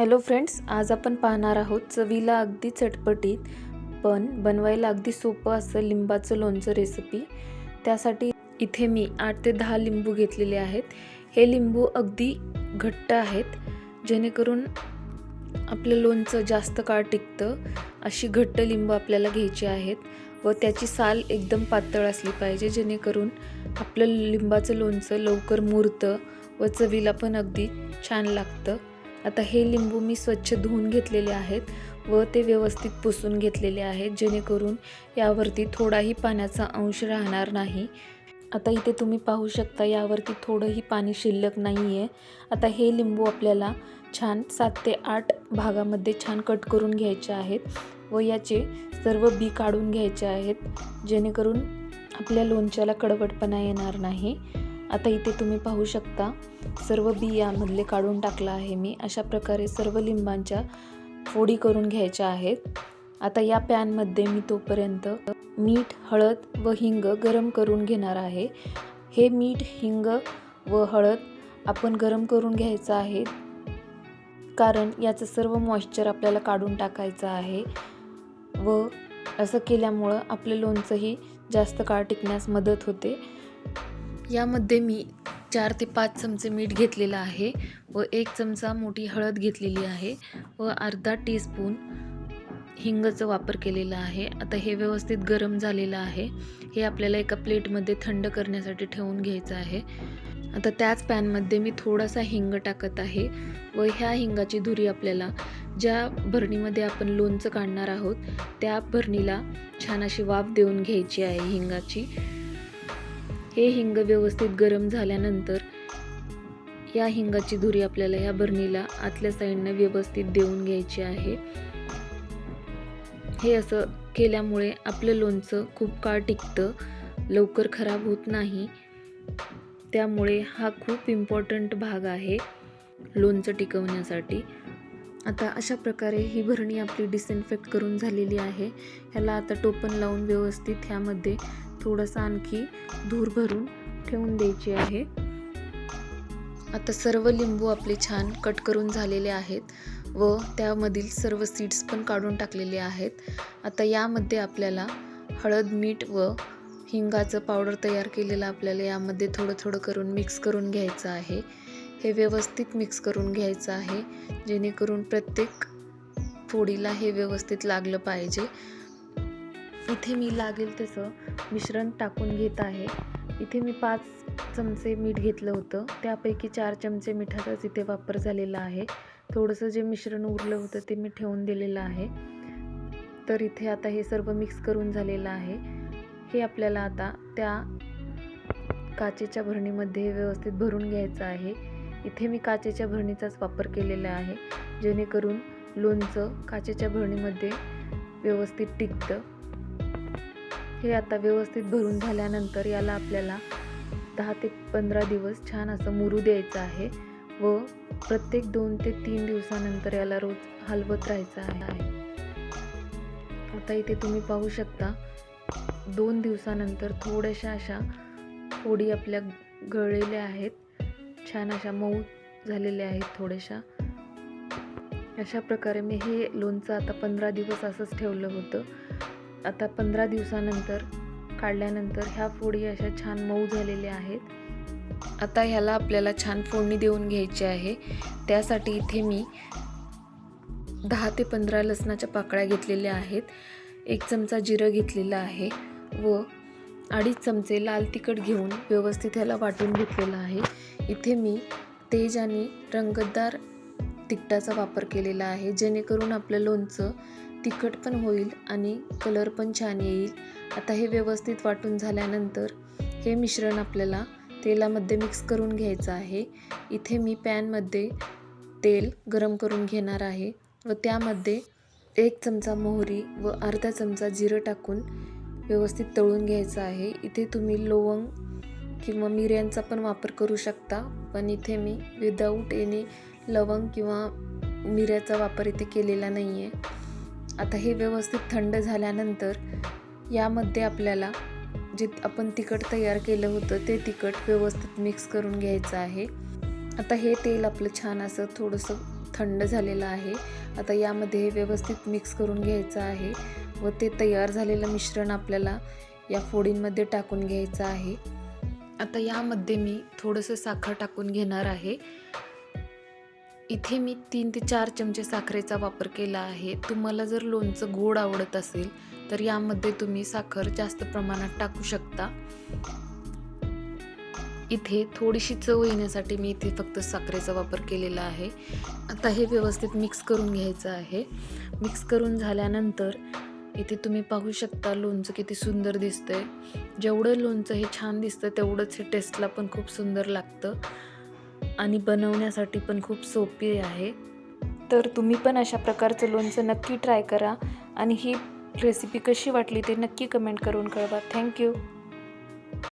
Hello friends आज आपण पाहणार आहोत चवीला अगदी चटपटीत पण बनवायला अगदी सोपं असं लिंबाचं लोणचं रेसिपी त्यासाठी इथे मी आठ ते दहा लिंबू घेतलेले आहेत. हे लिंबू अगदी घट्ट आहेत जेणेकरून आपलं लोणचं जास्त काळ टिकतं. अशी घट्ट लिंबू आपल्याला घ्यायची आहेत व त्याची साल एकदम पातळ असली पाहिजे जेणेकरून आपलं लिंबाचं लोणचं लवकर मुरतं व चवीला पण अगदी छान लागतं. आता हे लिंबू मी स्वच्छ धुवून घेतलेले आहेत व ते व्यवस्थित पुसून घेतलेले आहेत जेणेकरून यावरती थोडाही पाण्याचा अंश राहणार नाही. आता इथे तुम्ही पाहू शकता यावरती थोडंही पाणी शिल्लक नाही आहे आता हे लिंबू आपल्याला छान सात ते आठ भागामध्ये छान कट करून घ्यायचे आहेत व याचे सर्व बी काढून घ्यायचे आहेत जेणेकरून आपल्या लोणच्याला कडवटपणा येणार नाही. आता इथे तुम्ही पाहू शकता सर्व बियामधले काढून टाकला आहे मी. अशा प्रकारे सर्व लिंबांच्या फोडी करून घ्यायच्या आहेत. आता या पॅनमध्ये मी तोपर्यंत मीठ हळद व हिंग गरम करून घेणार आहे. हे मीठ हिंग व हळद आपण गरम करून घ्यायचं आहे. कारण याचं सर्व मॉइश्चर आपल्याला काढून टाकायचं आहे व असं केल्यामुळं आपलं लोणचंही जास्त काळ टिकण्यास मदत होते. यामध्ये मी चार ते पाच चमचे मीठ घेतलेलं आहे व एक चमचा मोठी हळद घेतलेली आहे व अर्धा टीस्पून हिंगचा वापर केलेला आहे. आता हे व्यवस्थित गरम झालेलं आहे. हे आपल्याला एका प्लेटमध्ये थंड करण्यासाठी ठेवून घ्यायचं आहे. आता त्याच पॅनमध्ये मी थोडासा हिंग टाकत आहे व ह्या हिंगाची धुरी आपल्याला ज्या भरणीमध्ये आपण लोणचं काढणार आहोत त्या भरणीला छान अशी वाफ देऊन घ्यायची आहे हिंगाची. हे हिंग व्यवस्थित गरम झाल्यानंतर या हिंगाची धुरी आपल्याला या बरणीला आतल्या साईडनं व्यवस्थित देऊन घ्यायची आहे. हे असं केल्यामुळे आपलं लोणचं खूप काळ टिकतं लवकर खराब होत नाही. त्यामुळे हा खूप इम्पॉर्टंट भाग आहे लोणचं टिकवण्यासाठी. आता अशा प्रकारे ही भरणी आपली डिसइन्फेक्ट करून झालेली आहे. ह्याला आता टोपण लावून व्यवस्थित ह्यामध्ये थोडंसं आणखी धूर भरून ठेवून द्यायची आहे. आता सर्व लिंबू आपले छान कट करून झालेले आहेत व त्यामधील सर्व सीड्स पण काढून टाकलेले आहेत. आता यामध्ये आपल्याला हळद मीठ व हिंगाचं पावडर तयार केलेलं आपल्याला यामध्ये थोडं थोडं करून मिक्स करून घ्यायचं आहे. हे व्यवस्थित मिक्स करून घ्यायचं आहे जेणेकरून प्रत्येक फोडीला हे व्यवस्थित लागलं पाहिजे. इथे मी लागेल तसं. मिश्रण टाकून घेत आहे. इथे मी पाच चमचे मीठ घेतलं होतं. त्यापैकी चार चमचे मिठाचाच इथे वापर झालेला आहे. थोडंसं जे मिश्रण उरलं होतं ते मी ठेवून दिलेलं आहे. तर इथे आता हे सर्व मिक्स करून झालेलं आहे. हे आपल्याला आता त्या काचेच्या भरणीमध्ये व्यवस्थित भरून घ्यायचं आहे. इथे मी काचेच्या भरणीचाच वापर केलेला आहे. जेणेकरून लोणचं काचेच्या भरणीमध्ये व्यवस्थित टिकतं. हे आता व्यवस्थित भरून झाल्यानंतर याला आपल्याला दहा ते पंधरा दिवस छान असं मुरू द्यायचं आहे व प्रत्येक दोन ते तीन दिवसानंतर याला रोज हलवत राहायचं आहे. आता इथे तुम्ही पाहू शकता दोन दिवसानंतर थोड्याशा अशा फोडी आपल्या गळलेल्या आहेत. छान अशा मऊ झालेल्या आहेत थोड्याशा. अशा प्रकारे मी हे लोणचं आता पंधरा दिवस असंच ठेवलं होतं. आता पंधरा दिवसानंतर काढल्यानंतर ह्या फोडी अशा छान मऊ झालेल्या आहेत. आता ह्याला आपल्याला छान फोडणी देऊन घ्यायची आहे. त्यासाठी इथे मी दहा ते पंधरा लसणाच्या पाकळ्या घेतलेल्या आहेत. एक चमचा जिरं घेतलेलं आहे व अडीच चमचे लाल तिखट घेऊन व्यवस्थित ह्याला वाटून घेतलेलं आहे. इथे मी तेज आणि रंगतदार तिखटाचा वापर केलेला आहे. जेणेकरून आपलं लोणचं तिखट पण होईल आणि कलर पण छान येईल. आता हे व्यवस्थित वाटून झाल्यानंतर हे मिश्रण आपल्याला तेलामध्ये मिक्स करून घ्यायचं आहे. इथे मी पॅनमध्ये तेल गरम करून घेणार आहे व त्यामध्ये एक चमचा मोहरी व अर्धा चमचा जिरं टाकून व्यवस्थित तळून घ्यायचं आहे. इथे तुम्ही लवंग किंवा मिऱ्यांचा पण वापर करू शकता पण इथे मी विदाऊट एनी लवंग किंवा मिऱ्याचा वापर इथे केलेला नाही आहे आता हे व्यवस्थित थंड झाल्यानंतर यामध्ये आपल्याला जे आपण तिखट तयार केलं होतं ते तिखट व्यवस्थित मिक्स करून घ्यायचं आहे. आता हे तेल आपलं छान असं थोडंसं थंड झालेलं आहे. आता यामध्ये हे व्यवस्थित मिक्स करून घ्यायचं आहे व ते तयार झालेलं मिश्रण आपल्याला या फोडींमध्ये टाकून घ्यायचं आहे. आता यामध्ये मी थोडंसं साखर टाकून घेणार आहे. इथे मी तीन ते चार चमचे साखरेचा वापर केला आहे. तुम्हाला जर लोणचं गोड आवडत असेल तर यामध्ये तुम्ही साखर जास्त प्रमाणात टाकू शकता. इथे थोडीशी चव येण्यासाठी मी इथे फक्त साखरेचा वापर केलेला आहे. आता हे व्यवस्थित मिक्स करून घ्यायचं आहे. मिक्स करून झाल्यानंतर इथे तुम्ही पाहू शकता लोणचं किती सुंदर दिसतंय. जेवढं लोणचं हे छान दिसतं तेवढंच हे टेस्टला पण खूप सुंदर लागतं. आणि बनवण्यासाठी पण खूप सोपी आहे. तर तुम्ही पण अशा प्रकारचं लोणचं नक्की ट्राय करा. आणि ही रेसिपी कशी वाटली ते नक्की कमेंट करून कळवा. थँक्यू